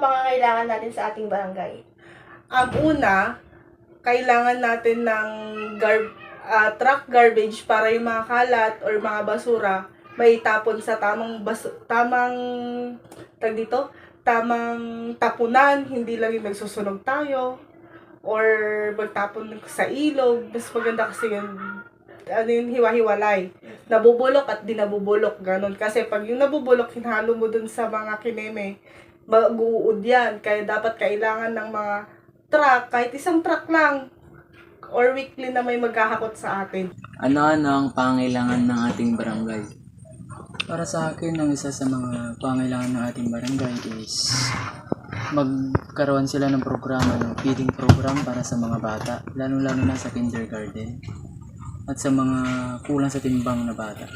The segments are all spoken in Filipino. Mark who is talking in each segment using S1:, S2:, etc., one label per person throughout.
S1: mga pangangailangan natin sa ating barangay?
S2: Ang una, kailangan natin ng gar- ah, truck garbage para yung mga kalat or mga basura may tapon sa tamang bas- tamang tag dito, tamang tapunan, hindi lang yung nagsusunog tayo or magtapon sa ilog. Mas maganda kasi yun ano yun, hiwa-hiwalay. Nabubulok at di nabubulok, ganun. Kasi pag yung nabubulok, hinalo mo dun sa mga kineme, mag-uud yan. Kaya dapat kailangan ng mga truck, kahit isang truck lang, or weekly na may maghahakot sa atin.
S3: Ano-ano ang pangailangan ng ating barangay? Para sa akin, ang isa sa mga pangailangan ng ating barangay is magkaroon sila ng programa, ng feeding program para sa mga bata, lalo-lalo na sa kindergarten at sa mga kulang sa timbang na bata.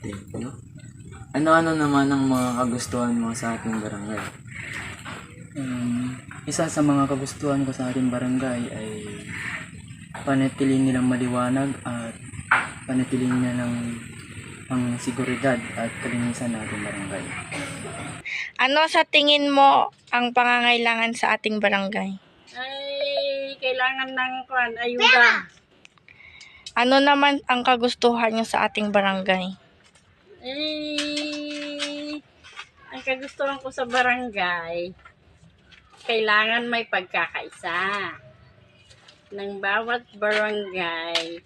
S3: Thank you. Ano-ano naman ang mga kagustuhan mo sa ating barangay? Um, isa sa mga kagustuhan ko sa ating barangay ay panatiling nilang maliwanag at panatiling nila ng ang seguridad at kalinisan ng ating barangay.
S4: Ano sa tingin mo ang pangangailangan sa ating barangay?
S5: ay kailangan ng kwan, ayuda.
S4: Ano naman ang kagustuhan niyo sa ating barangay?
S5: Eh, ang kagustuhan ko sa barangay, kailangan may pagkakaisa ng bawat barangay.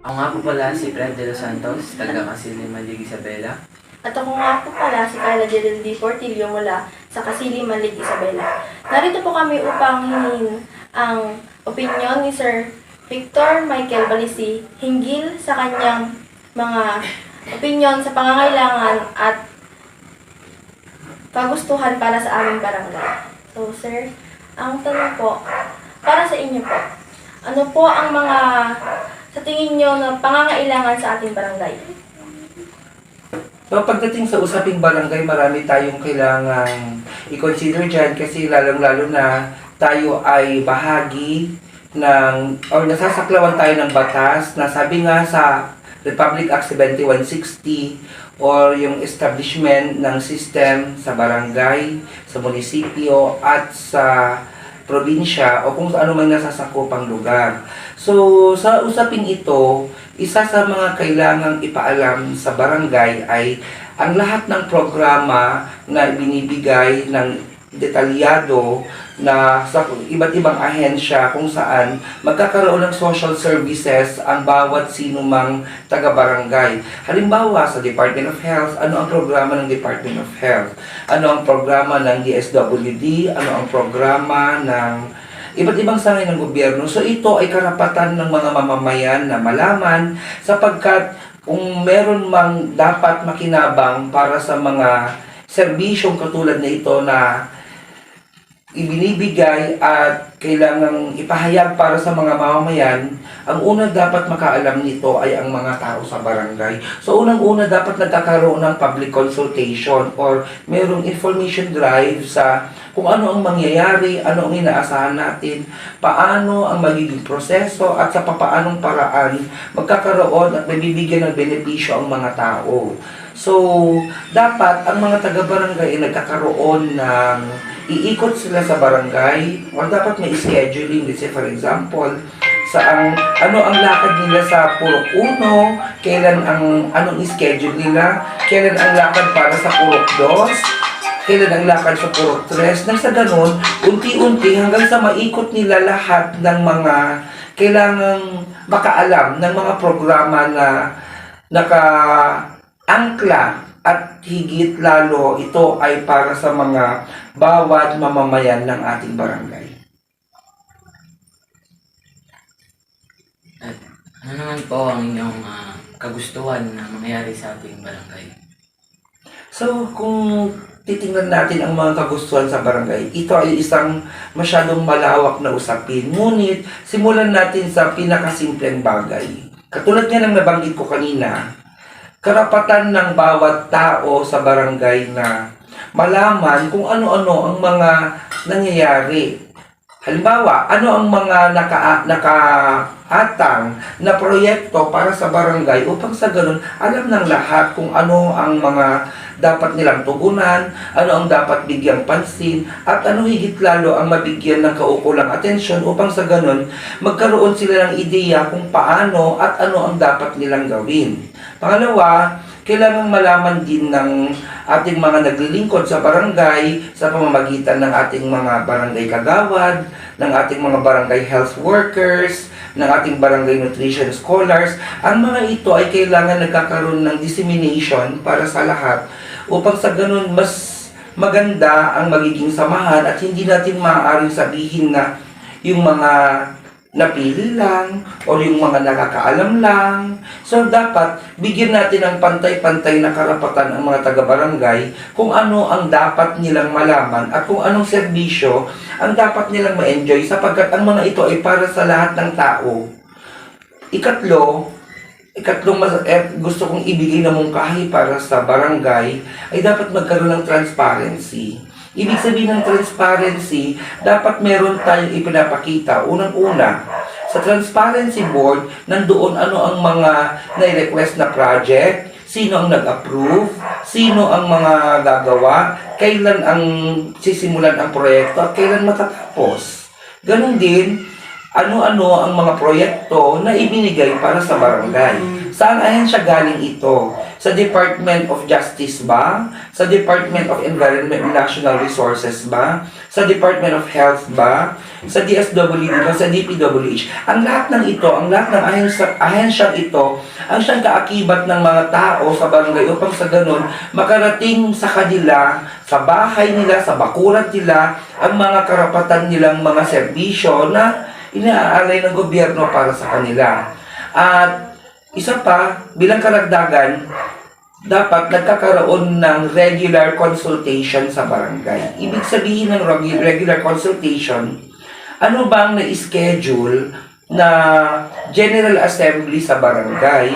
S3: Ako nga po pala si Fred De Los Santos, taga Kasili Malig Isabela.
S1: At ako nga po pala si Carla D. Portillo mula sa Kasili, Malig, Isabela. Narito po kami upang hingin ang opinion ni Sir Victor Michael Balisi hinggil sa kanyang mga opinion sa pangangailangan at kagustuhan para sa aming barangay. So, sir, ang tanong po, para sa inyo po, ano po ang mga sa tingin nyo na pangangailangan sa ating barangay?
S6: So pagdating sa usaping barangay, marami tayong kailangang i-consider dyan kasi lalong-lalo na tayo ay bahagi ng, or nasasaklawan tayo ng batas na sabi nga sa Republic Act 7160 or yung establishment ng system sa barangay, sa munisipyo at sa probinsya o kung ano man nasasakupang lugar. So, sa usaping ito, isa sa mga kailangang ipaalam sa barangay ay ang lahat ng programa na binibigay ng detalyado na sa iba't ibang ahensya kung saan magkakaroon ng social services ang bawat sino mang taga-barangay. Halimbawa, sa Department of Health, ano ang programa ng Department of Health? Ano ang programa ng DSWD? Ano ang programa ng iba't ibang sangay ng gobyerno. So ito ay karapatan ng mga mamamayan na malaman sapagkat kung meron mang dapat makinabang para sa mga serbisyong katulad na ito na ibinibigay at kailangang ipahayag para sa mga mamamayan, ang una dapat makaalam nito ay ang mga tao sa barangay. So unang-una dapat nagkakaroon ng public consultation or merong information drive sa kung ano ang mangyayari, ano ang inaasahan natin, paano ang magiging proseso at sa papaanong paraan magkakaroon at mabibigyan ng benepisyo ang mga tao. So, dapat ang mga taga-barangay ay nagkakaroon ng iikot sila sa barangay or dapat may scheduling. Let's say for example, sa ang ano ang lakad nila sa Purok 1, kailan ang anong schedule nila, kailan ang lakad para sa Purok 2, kailan ang lakad sa Purok 3. Nang sa ganun, unti-unti hanggang sa maikot nila lahat ng mga kailangang makaalam ng mga programa na naka angkla at higit lalo ito ay para sa mga bawat mamamayan ng ating barangay.
S3: At ano naman po ang inyong ah, kagustuhan na mangyari sa ating barangay?
S6: So, kung titingnan natin ang mga kagustuhan sa barangay, ito ay isang masyadong malawak na usapin. Ngunit, simulan natin sa pinakasimpleng bagay. Katulad nga ng nabanggit ko kanina, karapatan ng bawat tao sa barangay na malaman kung ano-ano ang mga nangyayari Halimbawa, ano ang mga naka, nakaatang na proyekto para sa barangay upang sa ganun alam ng lahat kung ano ang mga dapat nilang tugunan, ano ang dapat bigyang pansin, at ano higit lalo ang mabigyan ng kaukulang atensyon upang sa ganun magkaroon sila ng ideya kung paano at ano ang dapat nilang gawin. Pangalawa, kailangan malaman din ng ating mga naglilingkod sa barangay sa pamamagitan ng ating mga barangay kagawad, ng ating mga barangay health workers, ng ating barangay nutrition scholars. Ang mga ito ay kailangan nagkakaroon ng dissemination para sa lahat upang sa ganun mas maganda ang magiging samahan at hindi natin maaaring sabihin na yung mga napili lang o yung mga nakakaalam lang. So dapat bigyan natin ng pantay-pantay na karapatan ang mga taga-barangay kung ano ang dapat nilang malaman at kung anong serbisyo ang dapat nilang ma-enjoy sapagkat ang mga ito ay para sa lahat ng tao. Ikatlo, ikatlong mas, eh, gusto kong ibigay na mungkahi para sa barangay ay dapat magkaroon ng transparency. Ibig sabihin ng transparency, dapat meron tayong ipinapakita. Unang-una, sa transparency board, nandoon ano ang mga na-request na project, sino ang nag-approve, sino ang mga gagawa, kailan ang sisimulan ang proyekto, at kailan matatapos. Ganon din, ano-ano ang mga proyekto na ibinigay para sa barangay. Saan ayan siya galing ito? Sa Department of Justice ba? Sa Department of Environment and National Resources ba? Sa Department of Health ba? Sa DSWD ba? Sa DPWH? Ang lahat ng ito, ang lahat ng ahensya, ahensyang ito, ang siyang kaakibat ng mga tao sa barangay upang sa ganun makarating sa kanila, sa bahay nila, sa bakuran nila, ang mga karapatan nilang mga serbisyo na inaalay ng gobyerno para sa kanila. At isa pa, bilang karagdagan, dapat nagkakaroon ng regular consultation sa barangay. Ibig sabihin ng reg- regular consultation, ano bang na-schedule na General Assembly sa barangay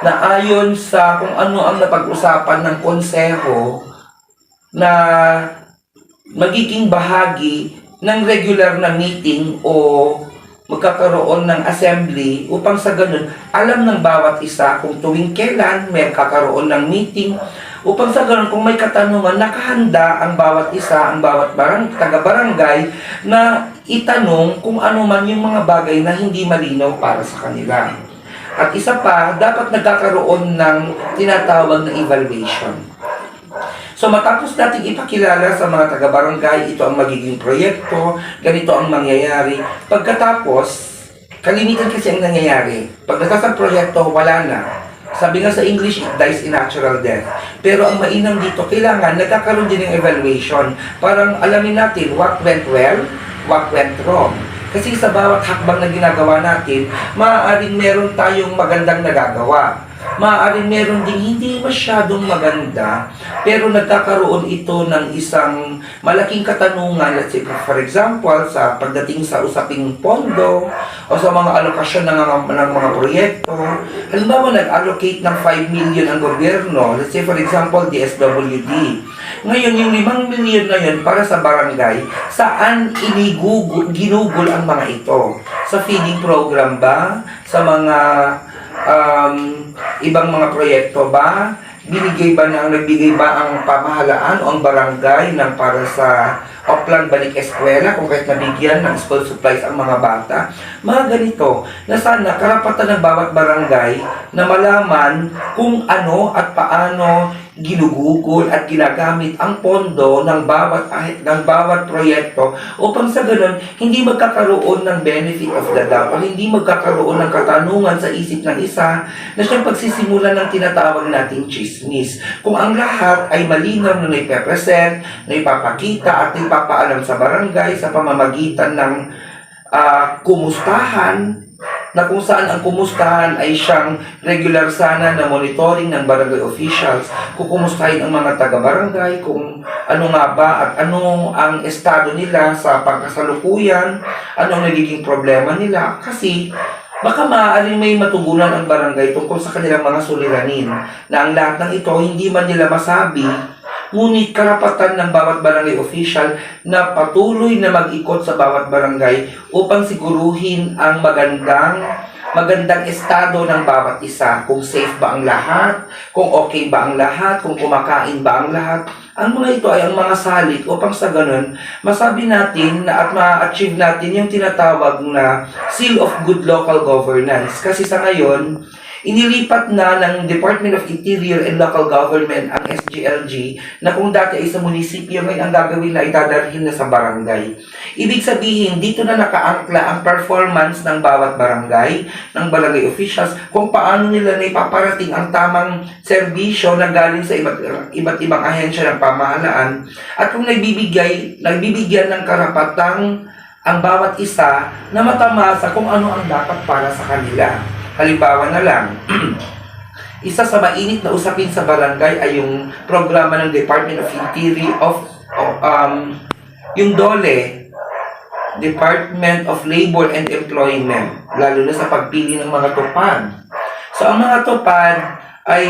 S6: na ayon sa kung ano ang napag-usapan ng konseho na magiging bahagi ng regular na meeting o magkakaroon ng assembly upang sa ganun alam ng bawat isa kung tuwing kailan may kakaroon ng meeting upang sa ganun kung may katanungan nakahanda ang bawat isa, ang bawat barang, taga-barangay na itanong kung ano man yung mga bagay na hindi malinaw para sa kanila. At isa pa, dapat nagkakaroon ng tinatawag na evaluation. So matapos natin ipakilala sa mga taga-barangay, ito ang magiging proyekto, ganito ang mangyayari. Pagkatapos, kalimitan kasi ang nangyayari. Pag natas ang proyekto, wala na. Sabi nga sa English, it dies in natural death. Pero ang mainam dito, kailangan nagkakaroon din ng evaluation. Parang alamin natin what went well, what went wrong. Kasi sa bawat hakbang na ginagawa natin, maaaring meron tayong magandang nagagawa maaaring meron ding hindi masyadong maganda, pero nagkakaroon ito ng isang malaking katanungan. Let's say, for example, sa pagdating sa usaping pondo o sa mga alokasyon ng, ng mga proyekto. Halimbawa, nag-allocate ng 5 million ang gobyerno. Let's say, for example, DSWD. Ngayon, yung 5 million na yun para sa barangay, saan inigugol, ginugol ang mga ito? Sa feeding program ba? Sa mga um, ibang mga proyekto ba? Binigay ba na, nagbigay ba ang pamahalaan o ang barangay ng para sa Oplan Balik Eskwela kung kahit nabigyan ng school supplies ang mga bata? Mga ganito, na sana karapatan ng bawat barangay na malaman kung ano at paano ginugugol at ginagamit ang pondo ng bawat ng bawat proyekto upang sa ganun hindi magkakaroon ng benefit of the doubt o hindi magkakaroon ng katanungan sa isip ng isa na siyang pagsisimulan ng tinatawag nating chismis. Kung ang lahat ay malinaw na naipepresent, na ipapakita at ipapaalam sa barangay sa pamamagitan ng ah, kumustahan na kung saan ang kumustahan ay siyang regular sana na monitoring ng barangay officials, kukumustahin ang mga taga-barangay kung ano nga ba at ano ang estado nila sa pagkasalukuyan, ano ang nagiging problema nila. Kasi baka maaaring may matugunan ang barangay tungkol sa kanilang mga suliranin na ang lahat ng ito hindi man nila masabi Ngunit karapatan ng bawat barangay official na patuloy na mag-ikot sa bawat barangay upang siguruhin ang magandang magandang estado ng bawat isa. Kung safe ba ang lahat, kung okay ba ang lahat, kung kumakain ba ang lahat. Ang mga ito ay ang mga salik upang sa ganun, masabi natin na at ma-achieve natin yung tinatawag na Seal of Good Local Governance. Kasi sa ngayon, inilipat na ng Department of Interior and Local Government ang SGLG na kung dati ay sa munisipyo ngayon ang gagawin na itadalhin na sa barangay. Ibig sabihin, dito na nakaangkla ang performance ng bawat barangay, ng barangay officials, kung paano nila na ipaparating ang tamang serbisyo na galing sa iba't, iba't ibang ahensya ng pamahalaan at kung nagbibigay, nagbibigyan ng karapatang ang bawat isa na matamasa kung ano ang dapat para sa kanila. Halimbawa na lang, isa sa mainit na usapin sa barangay ay yung programa ng Department of Interior of, of um, yung DOLE, Department of Labor and Employment, lalo na sa pagpili ng mga tupad. So, ang mga tupad ay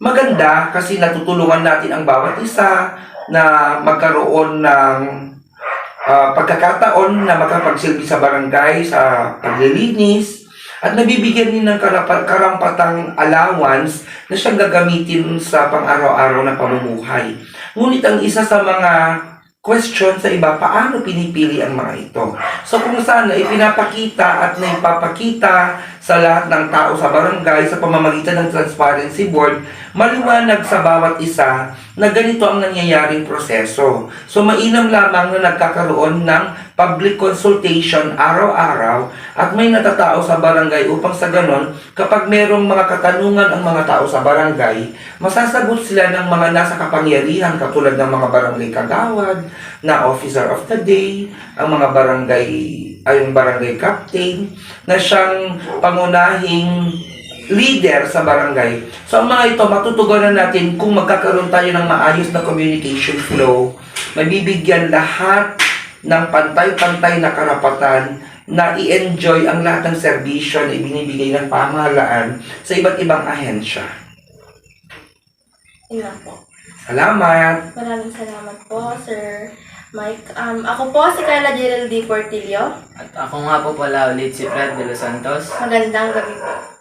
S6: maganda kasi natutulungan natin ang bawat isa na magkaroon ng ah, pagkakataon na makapagsilbi sa barangay sa paglilinis at nabibigyan din ng karampatang allowance na siyang gagamitin sa pang-araw-araw na pamumuhay. Ngunit ang isa sa mga question sa iba, paano pinipili ang mga ito? So kung saan ay pinapakita at naipapakita sa lahat ng tao sa barangay sa pamamagitan ng Transparency Board, maliwanag sa bawat isa na ganito ang nangyayaring proseso. So mainam lamang na nagkakaroon ng public consultation araw-araw at may natatao sa barangay upang sa ganon, kapag merong mga katanungan ang mga tao sa barangay, masasagot sila ng mga nasa kapangyarihan katulad ng mga barangay kagawad, na officer of the day, ang mga barangay ay yung barangay captain na siyang pangunahing leader sa barangay. So ang mga ito matutugunan natin kung magkakaroon tayo ng maayos na communication flow, mabibigyan lahat ng pantay-pantay na karapatan na i-enjoy ang lahat ng serbisyo na ibinibigay ng pamahalaan sa iba't ibang ahensya.
S1: Lang po.
S6: Salamat!
S1: Maraming salamat po, Sir Mike. Um, ako po si Carla Gerald D. Portillo.
S3: At ako nga po pala ulit si Fred de los Santos.
S1: Magandang gabi po.